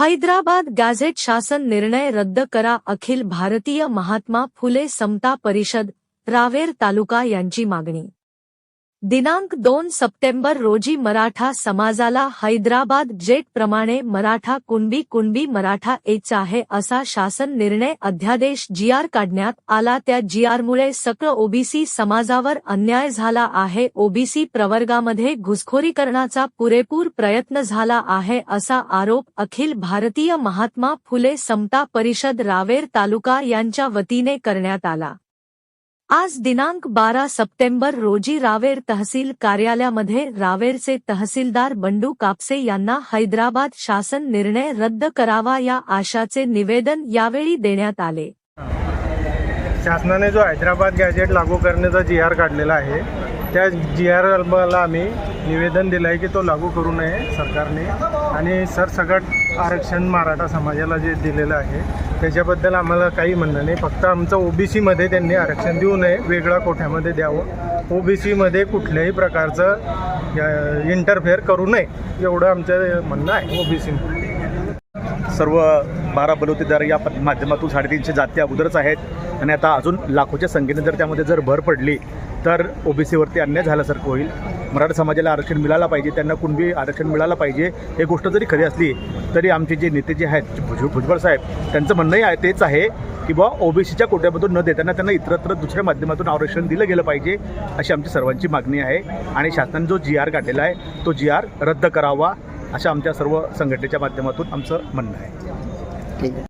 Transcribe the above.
Hyderabad gadget शासन निर्णय रद्द करा अखिल भारतीय महात्मा फुले समता परिषद रावेर तालुका यांची मागणी. दिनांक दोन सप्टेंबर रोजी मराठा समाजाला हैदराबाद जेट प्रमाणे मराठा कुणबी कुणबी मराठा एच आहे असा शासन निर्णय अध्यादेश जीआर काढण्यात आला. त्या जीआरमुळे सकळ ओबीसी समाजावर अन्याय झाला आहे. ओबीसी प्रवर्गामध्ये घुसखोरी करण्याचा पुरेपूर प्रयत्न झाला आहे असा आरोप अखिल भारतीय महात्मा फुले समता परिषद रावेर तालुका यांच्या वतीने करण्यात आला. आज दिनांक बारा सप्टेंबर रोजी रावेर तहसील कार्यालयामध्ये रावेरचे तहसीलदार बंडू कापसे यांना हैदराबाद शासन निर्णय रद्द करावा या आशाचे निवेदन यावेळी देण्यात आले. शासनाने जो हैदराबाद गॅजेट लागू करण्याचा जी आर काढलेला आहे त्या जी आर एलला आम्ही निवेदन दिलं आहे की तो लागू करू नये सरकारने. आणि सरसकट आरक्षण मराठा समाजाला जे दिलेलं आहे त्याच्याबद्दल आम्हाला काही म्हणणं नाही. फक्त आमचं ओबीसीमध्ये त्यांनी आरक्षण देऊ नये वेगळ्या कोठ्यामध्ये द्यावं. ओबीसीमध्ये कुठल्याही प्रकारचं इंटरफेअर करू नये एवढं आमचं म्हणणं आहे ओबीसीमध्ये सर्व बारा बलुतेदार या माध्यमातून साडेतीनशे जाती अगोदरच आहेत. आणि आता अजून लाखोच्या संख्येने जर त्यामध्ये जर भर पडली तर ओबीसीवरती अन्याय झाल्यासारखं होईल. मराठा समाजाला आरक्षण मिळालं पाहिजे त्यांना कुणबी आरक्षण मिळालं पाहिजे हे गोष्ट जरी खरी असली तरी आमचे जे नेते जे आहेत भुज भुजबळ साहेब त्यांचं म्हणणंही आहे तेच आहे की बा ओबीसीच्या कोट्यामधून न देताना त्यांना इतरत्र दुसऱ्या माध्यमातून आरक्षण दिलं गेलं पाहिजे अशी आमची सर्वांची मागणी आहे. आणि शासनाने जो जी आर काढलेला आहे तो जी आर रद्द करावा अशा आमच्या सर्व संघटनेच्या माध्यमातून आमचं म्हणणं आहे.